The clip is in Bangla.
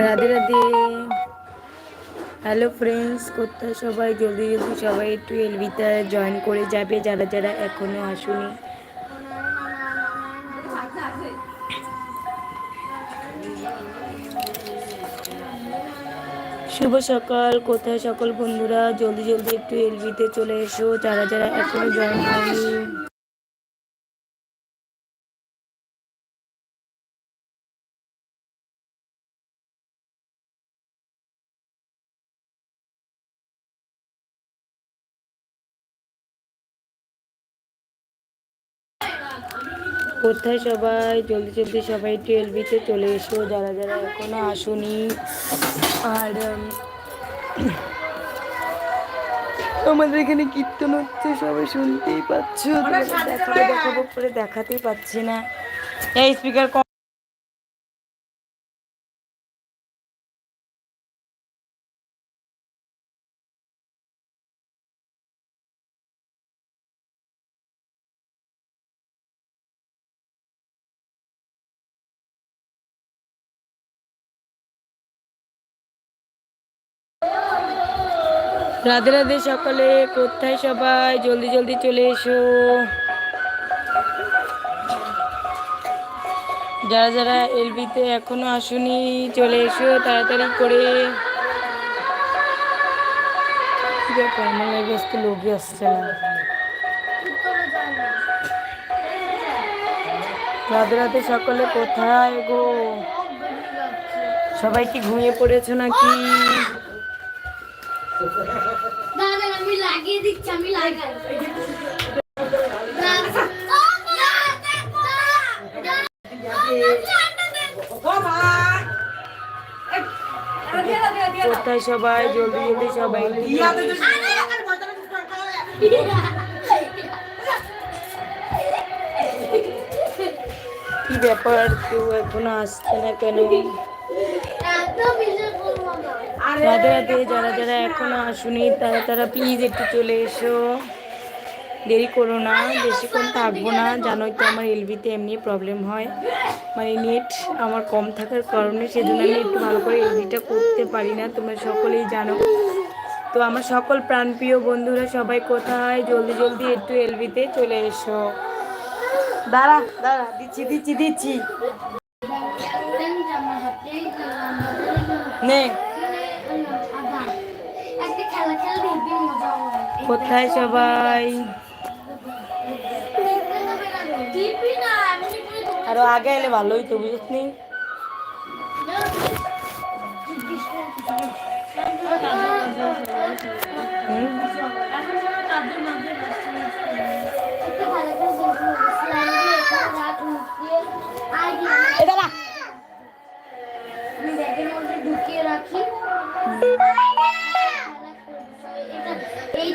রাধে রাধে। হ্যালো ফ্রেন্ডস কোথায় সবাই? জলদি জলদি সবাই একটু এলবিতে জয়েন করে যাবে, যারা যারা এখনও আসুনি। শুভ সকাল, কোথায় সকল বন্ধুরা? জলদি জলদি একটু এলবিতে চলে এসো, যারা যারা এখনও জয়েন হয়নি। কোথায় সবাই? জলদি জলদি সবাই টুয়েলভিতে চলে এসো, যারা যারা এখনও আসুনি। আর আমাদের এখানে কীর্তন হচ্ছে, সবাই শুনতেই পাচ্ছ। দেখাবো করে দেখাতেই পাচ্ছি না। এই স্পিকার রাধে রাধে সকালে, কোথায় সবাই? জলদি জলদি চলে এসো। যারা যারা এলবিতে এখনও আসুনি, চলে এসো তাড়াতাড়ি করে। লোকই আসছে না। রাধে রাধে সকালে, কোথায় গো? সবাই কি ঘুমিয়ে পড়েছো নাকি? দাদা আমি লাগিয়ে দিচ্ছি আমি লাগাই কোথায় সবাই জলদি জলদি সবাই কি ব্যাপার কেউ এখনও আসছে না কেন রাধে রাধে যারা যারা এখনও আসুনি তারা তারা প্লিজ একটু চলে এসো। দেরি করো না বেশিক্ষণ থাকব না। জানোই তো আমার এলবিতে এমনি প্রবলেম হয়। মানে নেট আমার কম থাকার কারণে সেজন্য আমি একটু ভালো করে এলবিটা করতে পারি না তোমরা সকলেই জানো। তো আমার সকল প্রাণপ্রিয় বন্ধুরা সবাই কোথায়? জলদি জলদি একটু এলবিতে চলে এসো। দাঁড়া দাঁড়া দিচ্ছি দিচ্ছি দিচ্ছি। নে। কোথায় সবাই? আরও আগে এলে ভালো তো বুঝিস হুম একটা